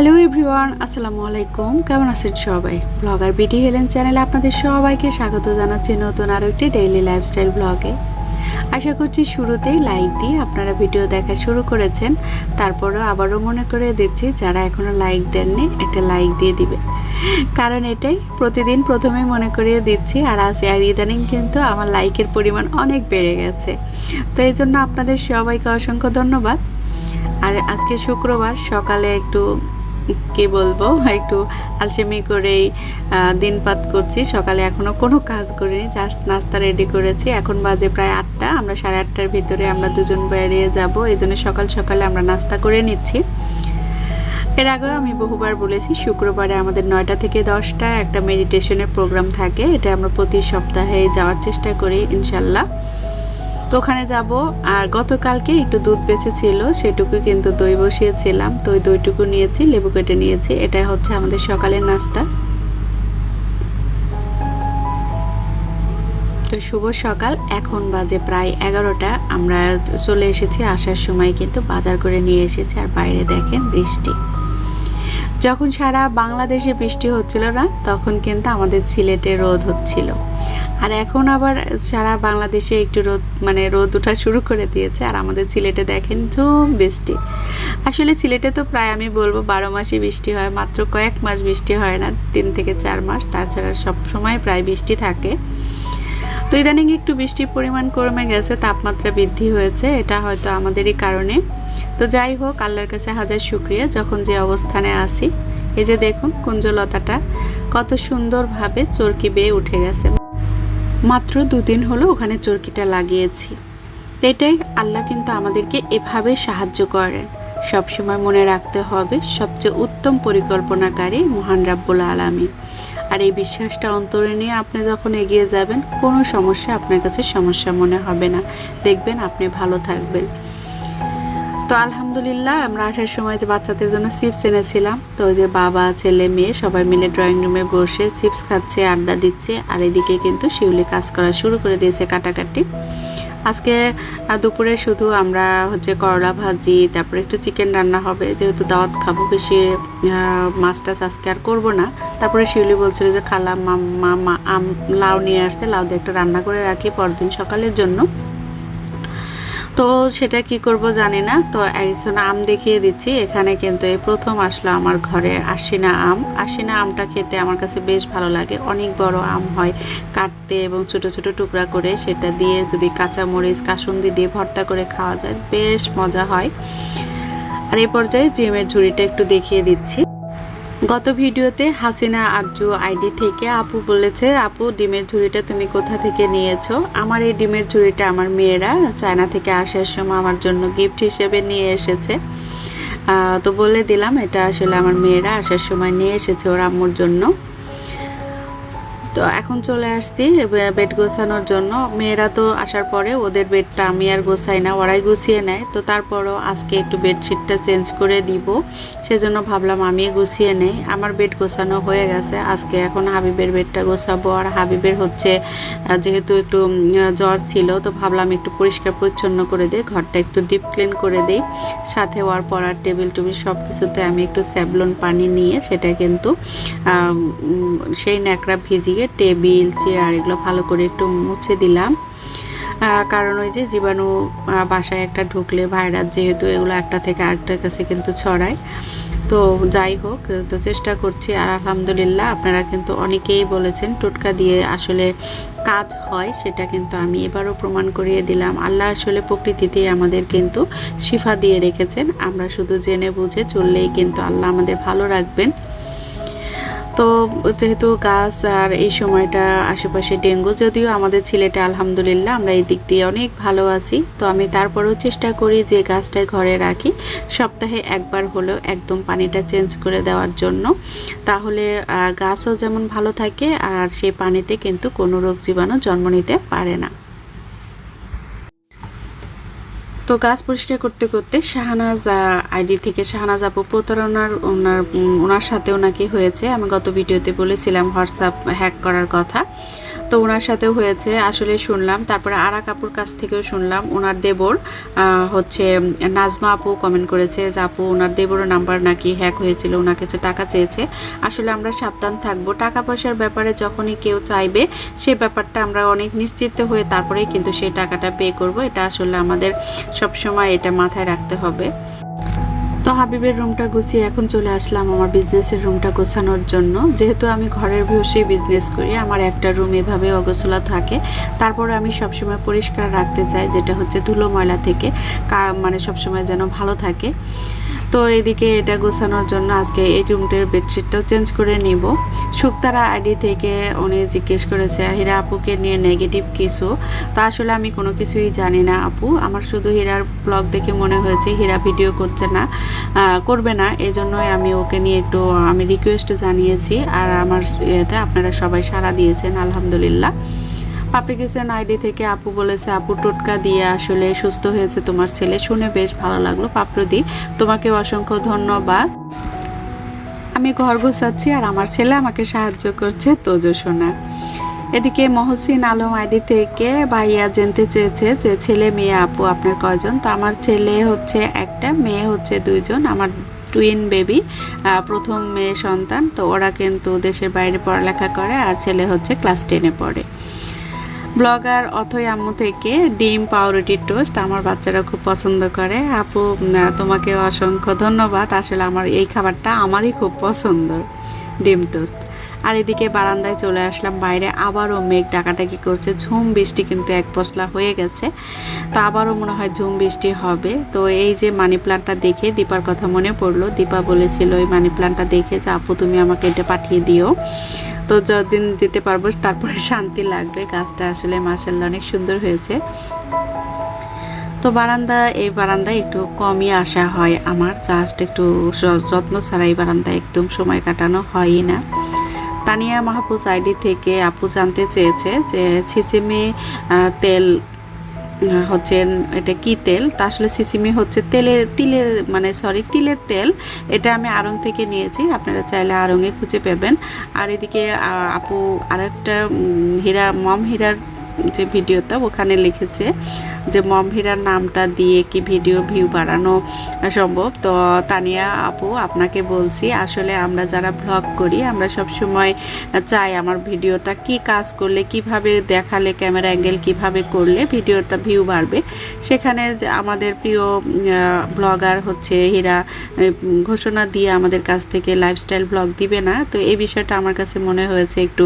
Hello everyone, আসসালামু আলাইকুম। কেমন আছেন সবাই? ব্লগার বিডি হেলেন চ্যানেলে আপনাদের সবাইকে স্বাগত জানাচ্ছি নতুন আরও একটি ডেইলি লাইফস্টাইল ব্লগে আশা করছি শুরুতেই লাইক দিয়ে আপনারা ভিডিও দেখা শুরু করেছেন। তারপরেও আবারও মনে করে দিচ্ছি, যারা এখনও লাইক দেননি, একটা লাইক দিয়ে দিবে কারণ এটাই, প্রতিদিন প্রথমেই মনে করিয়ে দিচ্ছি, আর আজ ইদানিং কিন্তু আমার লাইকের পরিমাণ অনেক বেড়ে গেছে। তো এই জন্য আপনাদের সবাইকে অসংখ্য ধন্যবাদ। আর আজকে শুক্রবার, সকালে একটু কি বলব, একটু আলসেমি করেই দিনপাত করছি। সকালে এখনও কোনো কাজ করিনি জাস্ট নাস্তা রেডি করেছি। এখন বাজে প্রায় আটটা, আমরা সাড়ে আটটার ভিতরে আমরা দুজন বেরিয়ে যাব। এই জন্য সকাল সকালে আমরা নাস্তা করে নিচ্ছি। এর আগেও আমি বহুবার বলেছি, শুক্রবারে আমাদের নয়টা থেকে দশটা একটা মেডিটেশনের প্রোগ্রাম থাকে। এটা আমরা প্রতি সপ্তাহে যাওয়ার চেষ্টা করি, ইনশাল্লাহ। তো ওখানে যাব, আর গতকালকে একটু দুধ বেঁচেছিল সেটুকু কিন্তু দই বসিয়েছিলাম। তো ওই দইটুকু নিয়েছি, লেবু কেটে নিয়েছি, এটাই হচ্ছে আমাদের সকালের নাস্তা। তো শুভ সকাল, এখন বাজে প্রায় এগারোটা, আমরা চলে এসেছি আসার সময় কিন্তু বাজার করে নিয়ে এসেছি, আর বাইরে দেখেন বৃষ্টি। যখন সারা বাংলাদেশে বৃষ্টি হচ্ছিল না, তখন কিন্তু আমাদের সিলেটে রোদ হচ্ছিল। আর এখন আবার সারা বাংলাদেশে একটু রোদ মানে রোদ ওঠা শুরু করে দিয়েছে, আর আমাদের সিলেটে দেখেন ঝুম বৃষ্টি। আসলে সিলেটে তো প্রায় আমি বলব বারো মাসই বৃষ্টি হয়, মাত্র কয়েক মাস বৃষ্টি হয় না, তিন থেকে চার মাস তাছাড়া সব সময় প্রায় বৃষ্টি থাকে। তো ইদানিং একটু বৃষ্টির পরিমাণ কমে গেছে, তাপমাত্রা বৃদ্ধি হয়েছে, এটা হয়তো আমাদেরই কারণে। তো যাই হোক, আল্লাহর কাছে হাজার শুক্রিয়া, যখন যে অবস্থানে আসি এই যে দেখুন কুঞ্জলতাটা, কত সুন্দরভাবে চরকি বেয়ে উঠে গেছে। মাত্র দুদিন হলো ওখানে চরকিটা লাগিয়েছি। এটাই আল্লাহ কিন্তু আমাদেরকে এভাবে সাহায্য করেন। সবসময় মনে রাখতে হবে, সবচেয়ে উত্তম পরিকল্পনাকারী মহান রাব্বুল আলমী আর এই বিশ্বাসটা অন্তরে নিয়ে আপনি যখন এগিয়ে যাবেন, কোনো সমস্যা আপনার কাছে সমস্যা মনে হবে না। দেখবেন আপনি ভালো থাকবেন। তো আলহামদুলিল্লাহ, আমরা আসার সময় যে বাচ্চাদের জন্য চিপস এনেছিলাম, তো যে বাবা, ছেলে, মেয়ে সবাই মিলে ড্রয়িং রুমে বসে চিপস খাচ্ছে, আড্ডা দিচ্ছে, আর এদিকে কিন্তু শিউলি কাজ করা শুরু করে দিয়েছে কাটাকাটি। আজকে দুপুরে শুধু আমরা হচ্ছে করলা ভাজি, তারপরে একটু চিকেন রান্না হবে, যেহেতু দাওয়াত খাব, বেশি মাছ টাছ আজকে আর করব না। তারপরে শিউলি বলছিল যে, খালা, মাম্মা, মা, আম, লাউ নিয়ে আসছে, লাউ দিয়ে একটা রান্না করে রাখি, পরদিন সকালের জন্য। তো সেটা কি করব জানি না। তো এখন আম দেখিয়ে দিচ্ছি। এখানে কিন্তু এই প্রথম আসলো আমার ঘরে আশিনা আম। আশিনা আমটা খেতে আমার কাছে বেশ ভালো লাগে। অনেক বড় আম হয়। কাটতে এবং ছোট ছোট টুকরা করে সেটা দিয়ে যদি কাঁচা মরিচ কাসুন্দি দিয়ে ভর্তা করে খাওয়া যায়, বেশ মজা হয়। আর এই পর্যায়ে জিমের ঝুড়িটা একটু দেখিয়ে দিচ্ছি। গত ভিডিওতে হাসিনা আরজু আইডি থেকে আপু বলেছে, আপু, ডিমের ঝুড়িটা তুমি কোথা থেকে নিয়েছো? আমার এই ডিমের ঝুড়িটা আমার মেয়েরা চায়না থেকে আসার সময় আমার জন্য গিফট হিসেবে নিয়ে এসেছে। তো বলে দিলাম, এটা আসলে আমার মেয়েরা আসার সময় নিয়ে এসেছে ওর আম্মুর জন্য। তো এখন চলে আসছি বেড গোছানোর জন্য। মেয়েরা তো আসার পরে ওদের বেডটা আমি আর গোছাই না, ওরাই গুছিয়ে নেয়। তো তারপরও আজকে একটু বেডশিটটা চেঞ্জ করে দিব। সেজন্য ভাবলাম আমি গুছিয়ে নেই। আমার বেড গোছানো হয়ে গেছে। আজকে এখন হাবিবের বেডটা গোছাবো। আর হাবিবের হচ্ছে যেহেতু একটু জ্বর ছিল, তো ভাবলাম একটু পরিষ্কার পরিচ্ছন্ন করে দিই। ঘরটা একটু ডিপ ক্লিন করে দিই। সাথে ওর পড়ার টেবিল টুবিল সব কিছুতে আমি একটু স্যাবলন পানি নিয়ে সেটা কিন্তু সেই ন্যাকড়া ভিজিয়ে টেবিল, চেয়ার এগুলো ভালো করে একটু মুছে দিলাম। কারণ ওই যে জীবাণু বাসায় একটা ঢুকলে ভাইরাস যেহেতু এগুলো একটা থেকে আরেকটার কাছে কিন্তু ছড়ায়। তো যাই হোক, তো চেষ্টা করছি আর আলহামদুলিল্লাহ আপনারা কিন্তু অনেকেই বলেছেন টোটকা দিয়ে আসলে কাজ হয় সেটা কিন্তু আমি এবারও প্রমাণ করিয়ে দিলাম। আল্লাহ আসলে প্রকৃতিতেই আমাদের কিন্তু শিফা দিয়ে রেখেছেন। আমরা শুধু জেনে বুঝে চললেই কিন্তু আল্লাহ আমাদের ভালো রাখবেন। তো যেহেতু গাছ আর এই সময়টা আশেপাশে ডেঙ্গু, যদিও আমাদের ছেলেটা আলহামদুলিল্লাহ আমরা এই দিক দিয়ে অনেক ভালো আছি। তো আমি তারপরেও চেষ্টা করি যে গাছটা ঘরে রাখি। সপ্তাহে একবার হলেও একদম পানিটা চেঞ্জ করে দেওয়ার জন্য। তাহলে গাছও যেমন ভালো থাকে, আর সেই পানিতে কিন্তু কোনো রোগ জীবাণু জন্ম নিতে পারে না। তো গাছ পরিষ্কার করতে করতে শাহানাজ আইডি থেকে শাহানাজ আপু প্রতারণার ওনার ওনার সাথেও নাকি হয়েছে। আমি গত ভিডিওতে বলেছিলাম, হোয়াটসঅ্যাপ হ্যাক করার কথা। তো ওনার সাথেও হয়েছে, আসলে শুনলাম। তারপরে আরা কাপুর কাছ থেকেও শুনলাম, ওনার দেবর হচ্ছে, নাজমা আপু কমেন্ট করেছে যে, আপু, ওনার দেবরও নাম্বার নাকি হ্যাক হয়েছিল, ওনার কাছে টাকা চেয়েছে। আসলে আমরা সাবধান থাকব। টাকা পয়সার ব্যাপারে যখনই কেউ চাইবে, সে ব্যাপারটা আমরা অনেক নিশ্চিত হয়ে তারপরেই কিন্তু সেই টাকাটা পে করব। এটা আসলে আমাদের সবসময় এটা মাথায় রাখতে হবে। তো হাবিবের রুমটা গুছিয়ে এখন চলে আসলাম আমার বিজনেসের রুমটা গোছানোর জন্য। যেহেতু আমি ঘরের বসেই বিজনেস করি, আমার একটা রুম এভাবে অগোছলা থাকে। তারপরে আমি সবসময় পরিষ্কার রাখতে চাই, যেটা হচ্ছে ধুলো ময়লা থেকে মানে সবসময় যেন ভালো থাকে। তো এদিকে এটা গোছানোর জন্য আজকে এই রুমটার বেডশিটটাও চেঞ্জ করে নিব। শুক্তারা আইডি থেকে উনি জিজ্ঞেস করেছে, হীরা আপুকে নিয়ে নেগেটিভ কিছু? তা আসলে আমি কোনো কিছুই জানি না আপু। আমার শুধু হীরার ব্লগ দেখে মনে হয়েছে, হীরা ভিডিও করছে না করবে না। এই জন্যই আমি ওকে নিয়ে একটু, আমি রিকোয়েস্ট জানিয়েছি। আর আমার ইয়েতে আপনারা সবাই সাড়া দিয়েছেন, আলহামদুলিল্লাহ। পাপ্লিকেশন আইডি থেকে, আপু বলেছে, আপু টোটকা দিয়ে আসলে সুস্থ হয়েছে তোমার ছেলে। শুনে বেশ ভালো লাগল পাপ্রদি তোমাকে অসংখ্য ধন্যবাদ। আমি ঘর গোছাচ্ছি আর আমার ছেলে আমাকে সাহায্য করছে। তোজো সোনা। এদিকে মহসিন আলম আইডি থেকে, ভাইয়া জানতে চেয়েছে যে ছেলে, মেয়ে, আপু, আপনার কয়জন? তো আমার ছেলে হচ্ছে একটা, মেয়ে হচ্ছে দুইজন, আমার টুইন বেবি প্রথম মেয়ে সন্তান। তো ওরা কিন্তু দেশের বাইরে পড়ালেখা করে আর ছেলে হচ্ছে ক্লাস টেনে পড়ে। ব্লগার অথই আম্মু থেকে ডিম, পাউরুটি, টোস্ট আমার বাচ্চারা খুব পছন্দ করে। আপু তোমাকে অসংখ্য ধন্যবাদ। আসলে আমার এই খাবারটা আমারই খুব পছন্দ, ডিম টোস্ট। আর এদিকে বারান্দায় চলে আসলাম, বাইরে আবারও মেঘ ডাকাটাকি করছে। ঝুম বৃষ্টি কিন্তু এক পশলা হয়ে গেছে। তো আবারও মনে হয় ঝুম বৃষ্টি হবে। তো এই যে মানি প্লান্টটা দেখে দীপার কথা মনে পড়ল। দীপা বলেছিল এই মানি প্লান্টটা দেখে যে আপু, তুমি আমাকে এটা পাঠিয়ে দিও। তো যতদিন দিতে পারব, তারপরে শান্তি লাগবে। গাছটা আসলে মাসাল্লাহ অনেক সুন্দর হয়েছে। তো বারান্দা, এই বারান্দায় একটু কমই আসা হয় আমার। জাস্ট একটু যত্ন ছাড়া এই বারান্দায় একদম সময় কাটানো হয়ই না। তানিয়া মাহফুজ আইডি থেকে আপু জানতে চেয়েছে যে ছিচিমি তেল হচ্ছে এটা কি তেল? তা আসলে সিসিমি হচ্ছে তেলের, তিলের মানে সরি তিলের তেল। এটা আমি আড়ং থেকে নিয়েছি, আপনারা চাইলে আড়ংয়ে খুঁজে পাবেন। আর এদিকে আপু আর একটা হীরা, মম হীরার যে ভিডিওটা ওখানে লিখেছে যে, মম হীরার নামটা দিয়ে কি ভিডিও ভিউ বাড়ানো সম্ভব? তো তানিয়া আপু, আপনাকে বলছি, আসলে আমরা যারা ব্লগ করি, আমরা সব সময় চাই আমার ভিডিওটা কি কাজ করলে, কীভাবে দেখালে ক্যামেরা অ্যাঙ্গেল কীভাবে করলে ভিডিওটা ভিউ বাড়বে। সেখানে আমাদের প্রিয় ব্লগার হচ্ছে হীরা। ঘোষণা দিয়ে আমাদের কাছ থেকে লাইফস্টাইল ব্লগ দিবে না। তো এই বিষয়টা আমার কাছে মনে হয়েছে একটু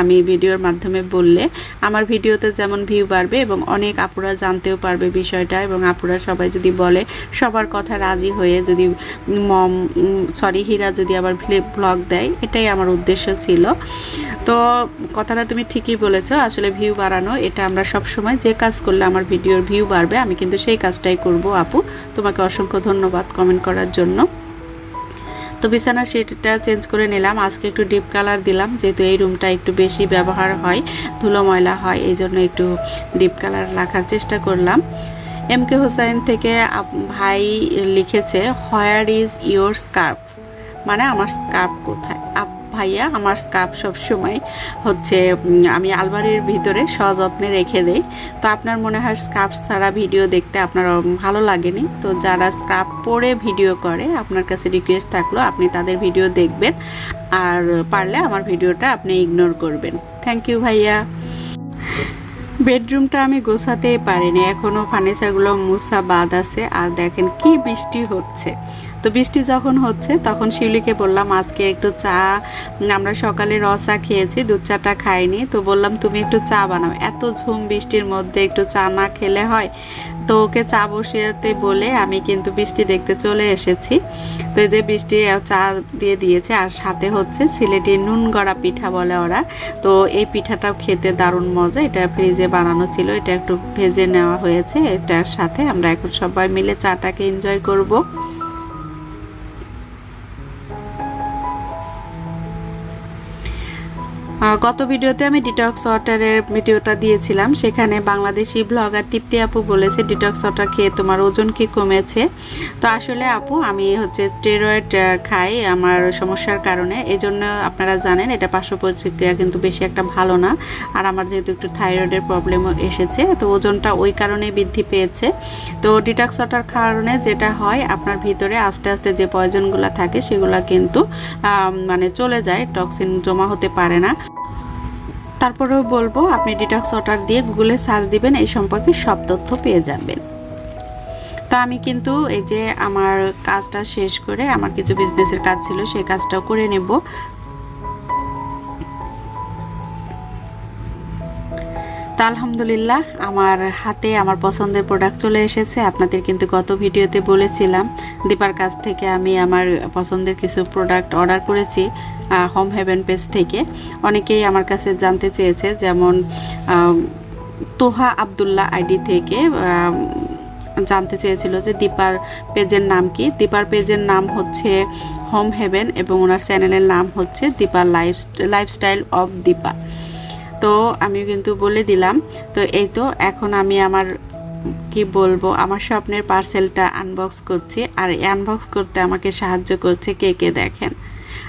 আমি ভিডিওর মাধ্যমে বললে, আমার ভিডিওতে যেমন ভিউ বাড়বে এবং অনেক আপুরা জানতেও পারবে বিষয়টা এবং আপুরা সবাই যদি বলে সবার কথা রাজি হয়ে যদি মম সরি হীরা যদি আবার ব্লগ দেয়, এটাই আমার উদ্দেশ্য ছিল। তো কথাটা তুমি ঠিকই বলেছ, আসলে ভিউ বাড়ানো, এটা আমরা সব সময় যে কাজ করলে আমার ভিডিওর ভিউ বাড়বে, আমি কিন্তু সেই কাজটাই করব, আপু। তোমাকে অসংখ্য ধন্যবাদ কমেন্ট করার জন্য। তো বিছানার সেটটা চেঞ্জ করে নিলাম। আজকে একটু ডিপ কালার দিলাম, যেহেতু এই রুমটা একটু বেশি ব্যবহার হয়, ধুলো ময়লা হয়, এই জন্য একটু ডিপ কালার রাখার চেষ্টা করলাম। এম কে হোসাইন থেকে ভাই লিখেছে হোয়ার ইজ ইয়োর স্কার্ফ মানে আমার স্কার্ফ কোথায়? ভাইয়া, আমার স্কার্ফ সবসময় হচ্ছে আমি আলমারির ভিতরে সযত্নে রেখে দেই। তো আপনার মনে হয় স্কার্ফ ছাড়া ভিডিও দেখতে আপনার ভালো লাগেনি? তো যারা স্কার্ফ পরে ভিডিও করে, আপনার কাছে রিকোয়েস্ট থাকল, আপনি তাদের ভিডিও দেখবেন। আর পারলে আমার ভিডিওটা আপনি ইগনোর করবেন। থ্যাংক ইউ ভাইয়া। বেডরুমটা আমি গোছাতেই পারিনি। এখনও ফার্নিচারগুলো মুসা বাদ আছে। আর দেখেন কি বৃষ্টি হচ্ছে। তো বৃষ্টি যখন হচ্ছে, তখন শিউলিকে বললাম, আজকে একটু চা, আমরা সকালে রসা খেয়েছি, দুধ চাটা খাইনি। তো বললাম, তুমি একটু চা বানাও। এত ঝুম বৃষ্টির মধ্যে একটু চা না খেলে হয়। তো ওকে চা বসিয়েতে বলে আমি কিন্তু বৃষ্টি দেখতে চলে এসেছি। তো এই যে বৃষ্টি চা দিয়ে দিয়েছে। আর সাথে হচ্ছে সিলেটি নুন গড়া পিঠা বলে ওরা। তো এই পিঠাটাও খেতে দারুণ মজা। এটা ফ্রিজে বানানো ছিল। এটা একটু ভেজে নেওয়া হয়েছে। এটার সাথে আমরা এখন সবাই মিলে চাটাকে এনজয় করব। গত ভিডিওতে আমি ডিটক্স ওয়াটারের ভিডিওটা দিয়েছিলাম। সেখানে বাংলাদেশি ব্লগার তৃপ্তি আপু বলেছে ডিটক্স ওয়াটার খেয়ে তোমার ওজন কি কমেছে? তো আসলে আপু, আমি হচ্ছে স্টেরয়েড খাই আমার সমস্যার কারণে। এই জন্য আপনারা জানেন, এটা পার্শ্ব প্রতিক্রিয়া কিন্তু বেশি একটা ভালো না। আর আমার যেহেতু একটু থাইরয়েডের প্রবলেমও এসেছে, তো ওজনটা ওই কারণে বৃদ্ধি পেয়েছে। তো ডিটক্স ওয়াটার কারণে যেটা হয়, আপনার ভিতরে আস্তে আস্তে যে পয়জনগুলো থাকে, সেগুলো কিন্তু মানে চলে যায় টক্সিন জমা হতে পারে না। তারপরেও বলব, আপনি ডিটক্স ওয়াটার দিয়ে গুগলে সার্চ দিবেন, এই সম্পর্কে সব তথ্য পেয়ে যাবেন। তো আমি কিন্তু এই যে আমার কাজটা শেষ করে, আমার কিছু বিজনেসের কাজ ছিল, সেই কাজটাও করে নেব। তো আলহামদুলিল্লাহ, আমার হাতে আমার পছন্দের প্রোডাক্ট চলে এসেছে। আপনাদের কিন্তু গত ভিডিওতে বলেছিলাম, দীপার কাছ থেকে আমি আমার পছন্দের কিছু প্রোডাক্ট অর্ডার করেছি। হোম হেভেন পেজ থেকে অনেকেই আমার কাছে জানতে চেয়েছে, যেমন তোহা আবদুল্লাহ আইডি থেকে জানতে চেয়েছিল যে দীপার পেজের নাম কি? দীপার পেজের নাম হচ্ছে হোম হেভেন এবং ওনার চ্যানেলের নাম হচ্ছে দীপার লাইফ লাইফস্টাইল অফ দীপা। তো আমি কিন্তু বলে দিলাম, তো এই তো এখন আমি আমার, কি বলব, আমার স্বপ্নের পার্সেলটা আনবক্স করছি, আর আনবক্স করতে আমাকে সাহায্য করছে কে কে দেখেন?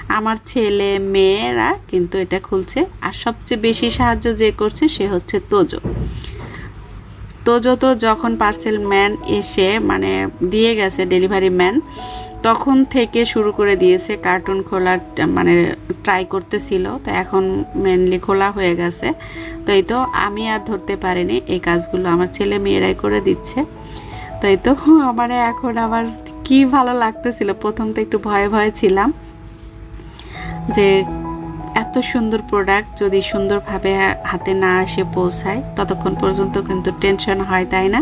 আমার ছেলে মেয়েরা কিন্তু এটা খুলছে। আর সবচেয়ে বেশি সাহায্য যে করছে সে হচ্ছে তোজো। তোজো তো যখন পার্সেল ম্যান এসে মানে দিয়ে গেছে ডেলিভারি ম্যান তখন থেকে শুরু করে দিয়েছে কার্টুন খোলার মানে ট্রাই করতেছিল। তো এখন মেনলি খোলা হয়ে গেছে। তো এই তো আমি আর ধরতে পারিনি, এই কাজগুলো আমার ছেলে মেয়েরাই করে দিচ্ছে। তো এই তো আমার এখন আমার কি ভালো লাগতেছিল। প্রথম তো একটু ভয়ে ভয়ে ছিলাম। যে এত সুন্দর প্রোডাক্ট যদি সুন্দরভাবে হাতে না এসে পৌঁছায়, ততক্ষণ পর্যন্ত কিন্তু টেনশন হয়, তাই না?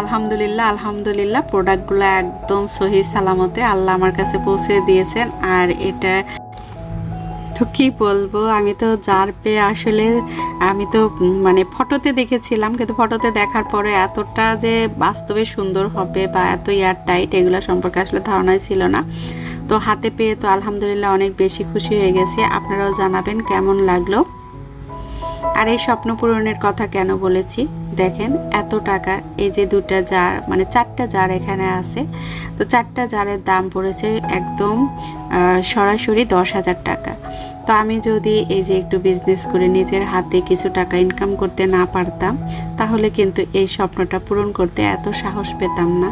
আলহামদুলিল্লাহ আলহামদুলিল্লাহ প্রোডাক্টগুলো একদম সহি সালামতে আল্লাহ আমার কাছে পৌঁছে দিয়েছেন। আর এটা তো কি বলব? আমি তো যার পেয়ে আসলে আমি তো মানে ফটোতে দেখেছিলাম, কিন্তু ফটোতে দেখার পরে এতটা যে বাস্তবে সুন্দর হবে বা এত এয়ার টাইট এগুলো সম্পর্কে আসলে ধারণাই ছিল না। তো হাতে পেয়ে তো আলহামদুলিল্লাহ অনেক বেশি খুশি হয়ে গেছি। আপনারাও জানাবেন কেমন লাগল। আর এই স্বপ্ন পূরণের কথা কেন বলেছি? দেখেন এত টাকা, এই যে দুটা জার মানে চারটা জার এখানে আছে। তো চারটা জারের দাম পড়েছে একদম সরাসরি দশ হাজার টাকা। তো আমি যদি এই যে একটু বিজনেস করে নিজের হাতে কিছু টাকা ইনকাম করতে না পারতাম, তাহলে কিন্তু এই স্বপ্নটা পূরণ করতে এত সাহস পেতাম না।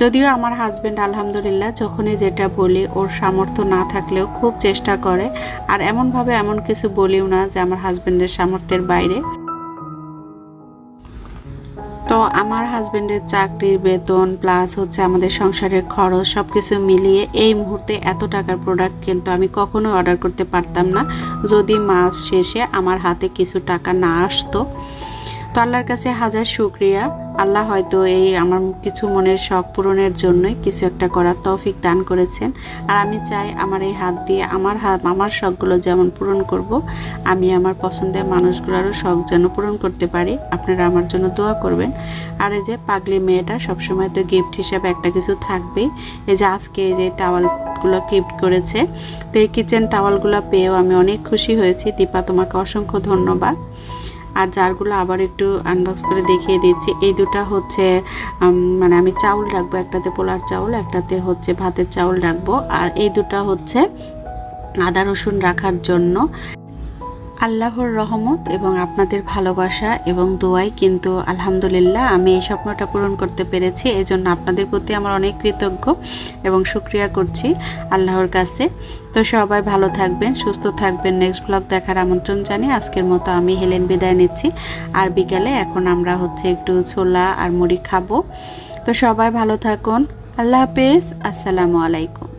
যদিও আমার হাজব্যান্ড আলহামদুলিল্লাহ যখনই যেটা বলি, ওর সামর্থ্য না থাকলেও খুব চেষ্টা করে। আর এমনভাবে এমন কিছু বলিও না যে আমার হাজবেন্ডের সামর্থ্যের বাইরে। তো আমার হাজব্যান্ডের চাকরির বেতন প্লাস হচ্ছে আমাদের সংসারের খরচ সব কিছু মিলিয়ে এই মুহূর্তে এত টাকার প্রোডাক্ট কিন্তু আমি কখনো অর্ডার করতে পারতাম না। যদি মাস শেষে আমার হাতে কিছু টাকা না আসতো তো আল্লাহর কাছে হাজার শুক্রিয়া। আল্লাহ হয়তো এই আমার কিছু মনের শখ পূরণের জন্যই কিছু একটা করার তৌফিক দান করেছেন। আর আমি চাই আমার এই হাত দিয়ে আমার হাত, আমার শখগুলো যেমন পূরণ করব, আমি আমার পছন্দের মানুষগুলোরও শখ যেন পূরণ করতে পারি। আপনারা আমার জন্য দোয়া করবেন। আর এই যে পাগলি মেয়েটা, সবসময় তো গিফট হিসাবে একটা কিছু থাকবেই। এই যে আজকে এই যে টাওয়ালগুলো গিফট করেছে, তো এই কিচেন টাওয়ালগুলো পেয়েও আমি অনেক খুশি হয়েছি। দীপা, তোমাকে অসংখ্য ধন্যবাদ। আর জারগুলো আবার একটু আনবক্স করে দেখিয়ে দিচ্ছি। এই দুটা হচ্ছে মানে আমি চাউল রাখব, একটাতে পোলার চাউল, একটাতে হচ্ছে ভাতের চাউল রাখব। আর এই দুটা হচ্ছে আদা রসুন রাখার জন্য। আল্লাহর রহমত এবং আপনাদের ভালোবাসা এবং দোয়াই কিন্তু আলহামদুলিল্লাহ আমি এই স্বপ্নটা পূরণ করতে পেরেছি। এই জন্য আপনাদের প্রতি আমার অনেক কৃতজ্ঞ এবং শুক্রিয়া করছি আল্লাহর কাছে। তো সবাই ভালো থাকবেন, সুস্থ থাকবেন। নেক্সট ব্লগ দেখার আমন্ত্রণ জানিয়ে আজকের মতো আমি হেলেন বিদায় নিচ্ছি। আর বিকালে এখন আমরা হচ্ছে একটু ছোলা আর মুড়ি খাব। তো সবাই ভালো থাকুন। আল্লাহ হাফেজ। আসসালামু আলাইকুম।